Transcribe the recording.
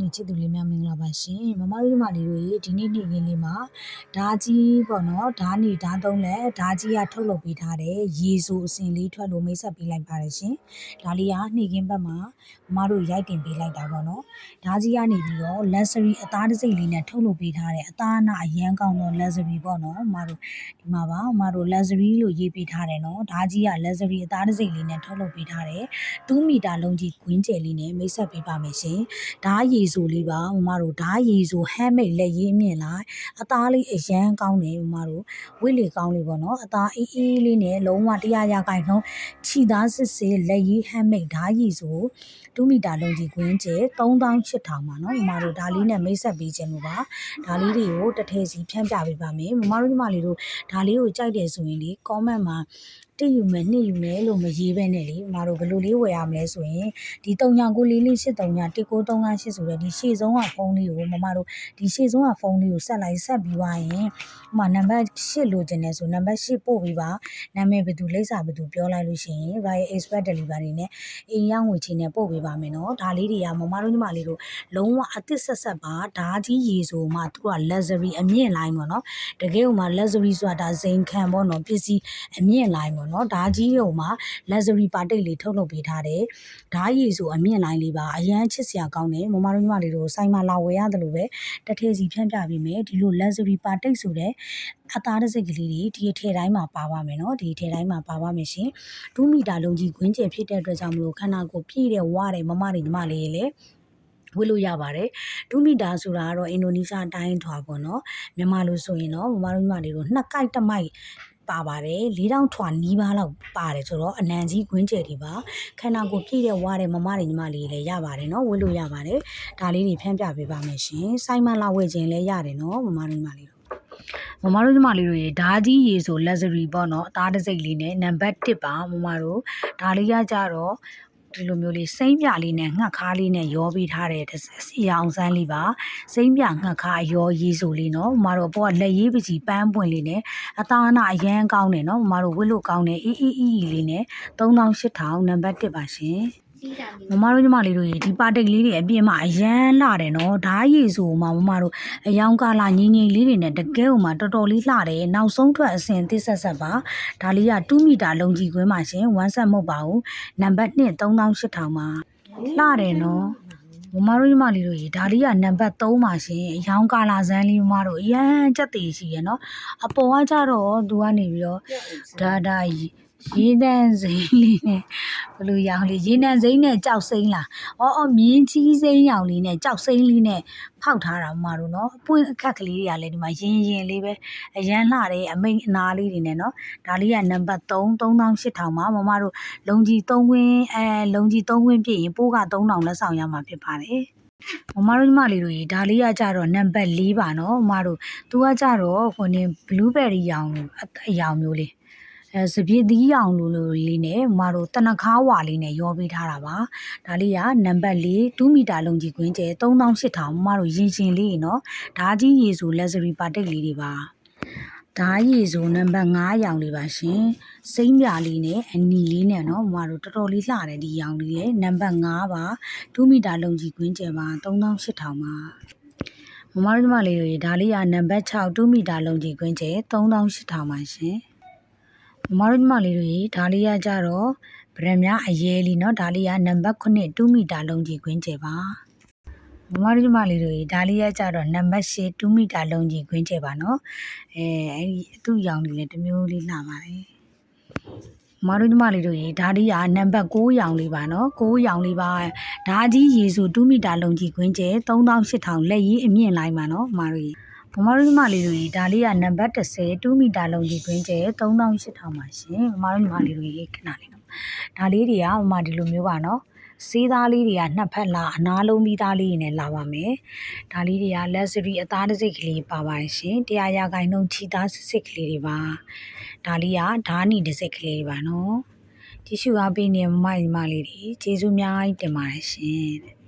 ညီချစ်သူလေးများမင်္ဂလာပါရှင်မမတို့ညီမလေးတို့ရေဒီနေ့နေ့ခင်းလေးမှာဓာကြီးပေါ့နော်ဓာနေဓာသုံးလက်ဓာကြီးကထုတ်လုပ်ပေးထားတဲ့ရေဆိုအစင်လေးထွက်လို့မိတ်ဆက်ပေးလိုက်ပါတယ်ရှင်ဒါလေးကနေ့ခင်းဘက်မှာမမတို့ရိုက်တင်ပေးလိုက်တာပေါ့နော်ဓာကြီးကနေပြီးတော့ luxury အသားတစ်စိတ်လေးနဲ့ထုတ်လုပ်ပေးထားတဲ့အသားအနာအရန်ကောင်းတော့ luxury ပေါ့နော်မမတို့ဒီမှာပါမမတို့ luxury လို့ရေးပေးထားတယ်နော်ဓာကြီးက luxury အသားတစ်စိတ်လေးနဲ့ထုတ်လုပ်ပေးထားတယ်2မီတာလုံးကြီးခွင်းကျယ်လေးနဲ့မိတ်ဆက်ပေးပါမယ်ရှင်ဓာရည်ဆိုလေးပါမမတို့ဓာရည်ဆို handmade လက်ရေးမြင့်လိုက်အသားလေးအရန်ကောင်းတယ်မမတို့ဝိလေကောင်းလေးပေါ့နော်အသားအေးအေးလေးနဲ့လုံးဝ100ရာခိုင်နှုန်းခြိသားစစ်စစ်လက်ရေး handmade ဓာရည်ဆို2မီတာလုံးကြီးခွင်းကျယ်3800ပါနော်မမတို့ဒါလေးနဲ့မိတ်ဆက်ပေးခြင်းလို့ပါဒါလေးတွေကိုတစ်ထည်စီဖြန့်ပြပေးပါမယ်မမတို့ညီမလေးတို့ဒါလေးကိုကြိုက်တယ်ဆိုရင်လေ comment မှာ တစ်ယူမယ်နှစ်ယူမယ်လို့မရေးဘဲနဲ့လေမတို့ဘယ်လိုလေးဝယ်ရမလဲဆိုရင်ဒီ39လေးလေး83 1938ဆိုတဲ့ဒီရှေ့ဆုံးကဖုန်းလေးကိုမမတို့ဒီရှေ့ဆုံးကဖုန်းလေးကိုဆက်လိုက်ဆက်ပြီးသွားရင်ဟိုမှာနံပါတ်8လိုချင်တယ်ဆိုနံပါတ်8ပို့ပေးပါနာမည်ဘယ်သူလိပ်စာဘယ်သူပြောလိုက်လို့ရှိရင် Royal Express Delivery နဲ့အိမ်ရောက်ငွေချင်းနဲ့ပို့ပေးပါမယ်နော်ဒါလေးတွေကမမတို့ညီမလေးတို့လုံးဝအသစ်ဆက်ဆက်ပါဓာကြီးရေဆိုမှသူက luxury အမြင့်လိုင်းပေါ့နော်တကယ်ဟိုမှာ luxury ဆိုတာဒါဇိမ်ခံပေါ့နော်ပစ္စည်းအမြင့်လိုင်းပေါ့နော်ဓာကြီးဟိုမှာ luxury ပါတိတ်လေးထုတ်လုပ်ပေးထားတယ်ဓာရီဆိုအမြင့်လိုင်းလေးပါအရန်ချစ်စရာကောင်းတယ်မမတို့ညီမလေးတို့ဆိုင်မှာလာဝယ်ရတယ်လို့ပဲတထည်စီဖြန့်ပြပေးမယ်ဒီလို luxury ပါတိတ်ဆိုတဲ့အသားတစ်စိတ်ကလေးတွေဒီအထည်တိုင်းမှာပါပါမယ်နော်ဒီအထည်တိုင်းမှာပါပါမယ်ရှင်2မီတာလုံးကြီးခွင်းကျယ်ဖြစ်တဲ့အတွက်ကြောင့်မလို့ခန္ဓာကိုယ်ပြည့်တဲ့ဝါတဲ့မမတွေညီမလေးရေလေဝေ့လို့ရပါတယ်2မီတာဆိုတာကတော့အင်ဒိုနီးရှားတိုင်းထွာပေါ့နော်မြန်မာလိုဆိုရင်တော့မမတို့ညီမလေးတို့နှစ်ကိုက်တစ်မိုက် ပါပါတယ်၄တောင်ထွာနီးပါးလောက်ပါတယ်ဆိုတော့အနံကြီးခွင်းကျယ်တွေပါခန္ဓာကိုယ်ပြည့်တဲ့ဝါတဲ့မမတွေညီမလေးလည်းရပါတယ်နော်ဝေ့လို့ရပါတယ်ဒါလေးတွေဖြန့်ပြပေးပါမယ်ရှင်စိုင်းမလာဝယ်ခြင်းလည်းရတယ်နော်မမတို့ညီမလေးမမတို့ညီမလေးတို့ရေဓာကြီးရေဆို luxury ပေါ့နော်အသားတစ်စိတ်လေးနဲ့နံပါတ်1ပါမမတို့ဒါလေးကကြတော့ ဒီလိုမျိုးလေးစိမ့်ပြလေးနဲ့ငှက်ခါလေးနဲ့ရောပေးထားတဲ့စီအောင်စမ်းလေးပါစိမ့်ပြငှက်ခါရောရေးဆိုလေးနော်မမတို့ဘောကလက်ရေးပကြီးပန်းပွင့်လေးနဲ့အသားအနာအရန်ကောင်းတယ်နော်မမတို့ဝစ်လို့ကောင်းတယ်အီအီအီလေးနဲ့3800နံပါတ်1ပါရှင် မမတို့ညီမလေးတို့ဒီပါတိတ်လေးတွေအပြင်မှာအရန်လှတယ်နော်ဓာရည်ဆိုမှမမတို့အယောင်ကလာငိမ့်ငိမ့်လေးတွေနဲ့တကယ်ဟိုမှာတော်တော်လေးလှတယ်နောက်ဆုံးထွက်အစင်သစ်ဆက်ဆက်ပါဒါလေးက2မီတာလုံးကြီးခွင်းပါရှင်1ဆက်မဟုတ်ပါဘူးနံပါတ်2 3800ပါလှတယ်နော်မမတို့ညီမလေးတို့ရေဒါလေးကနံပါတ်3ပါရှင်အယောင်ကာလာဇန်းလေးမမတို့အရန်ကြက်သေးရှိရနော်အပေါ်ကကြတော့သူကနေပြီးတော့ဒါဒါ ရေနံစိမ့်လေးနဲ့ဘယ်လိုရောင်လေးရေနံစိမ့်နဲ့ကြောက်စိမ့်လားအော်အော်မြင်းကြီးစိမ့်ရောင်လေးနဲ့ကြောက်စိမ့်လေးနဲ့ဖောက်ထားတာမမတို့နော်အပွင့်အခက်ကလေးတွေကလည်းဒီမှာရင်ရင်လေးပဲအရန်လှတယ်အမိန်အနာလေးတွေနဲ့နော်ဒါလေးကနံပါတ်3 3800ပါမမတို့လုံကြီး3ဝင်းအဲလုံကြီး3ဝင်းပြည့်ရင်ပိုးက3000လက်ဆောင်ရမှာဖြစ်ပါတယ်မမတို့ညီမလေးတို့ရေဒါလေးကကြတော့နံပါတ်4ပါနော်မမတို့သူကကြတော့ဟိုနေ blueberry ရောင်လို့အရောင်မျိုးလေးအဲ စပြည့်သီးရောင်လိုလိုလေးနဲ့မတို့တနခါဝါလေးနဲ့ရောပေးထားတာပါဒါလေးကနံပါတ်4 2မီတာလုံးကြီးခွင်းကျဲ3800မတို့ရင်ရှင်လေးနော်ဓာကြီးရေဆို luxury ပါတိတ်လေးတွေပါဓာရည်ဆိုနံပါတ်5ရောင်လေးပါရှင်စိမ့်ပြလေးနဲ့အနီလေးနဲ့နော်မတို့တော်တော်လေးလှတယ်ဒီရောင်လေးရဲ့နံပါတ်5ပါ2မီတာလုံးကြီးခွင်းကျဲပါ3800ပါမမတို့ညီမလေးတွေဒါလေးကနံပါတ်6 2မီတာလုံးကြီးခွင်းကျဲ3800ပါရှင် မမတို့ညီမလေးတွေဒါလေးကကြတော့ဗရမ်များအရေးလီเนาะဒါလေးကနံပါတ်9 2မီတာလုံးကြီးခွင်းကျဲပါမမတို့ညီမလေးတွေဒါလေးရကြတော့နံပါတ်8 2မီတာလုံးကြီးခွင်းကျဲပါเนาะအဲအဲ့ဒီသူ့ရောင်လေးလည်းတစ်မျိုးလေးလှပါတယ်မတို့ညီမလေးတို့ရေဓာဒီကနံပါတ်6ရောင်လေးပါနော်6ရောင်လေးပါဓာကြီးရေစု2မီတာလုံးကြီးခွင်းကျဲ3800လက်ကြီးအမြင့်လိုက်ပါနော်မတို့ရေ မမတို့ညီမလေးတို့ရေဒါလေးကနံပါတ်30 2မီတာလုံးကြီးခွင်းကျဲ3800ပါရှင်မမတို့ညီမလေးတို့ရေခဏလေးနော်ဒါလေးတွေကမမဒီလိုမျိုးပါနော်စေးသားလေးတွေကနှစ်ဖက်လာအနာလုံးပြီးသားလေးတွေနဲ့လာပါမယ်။ဒါလေးတွေက luxury အသားတစ်စိတ်ကလေးပါပါရှင်။တရားရာခိုင်နှုန်းချီသားစစ်စစ်ကလေးတွေပါ။ဒါလေးကဓာနီတစ်စိတ်ကလေးတွေပါနော်။ကြည့်ရှုအားပေးနေမမညီမလေးတွေကျေးဇူးများတင်ပါတယ်ရှင်။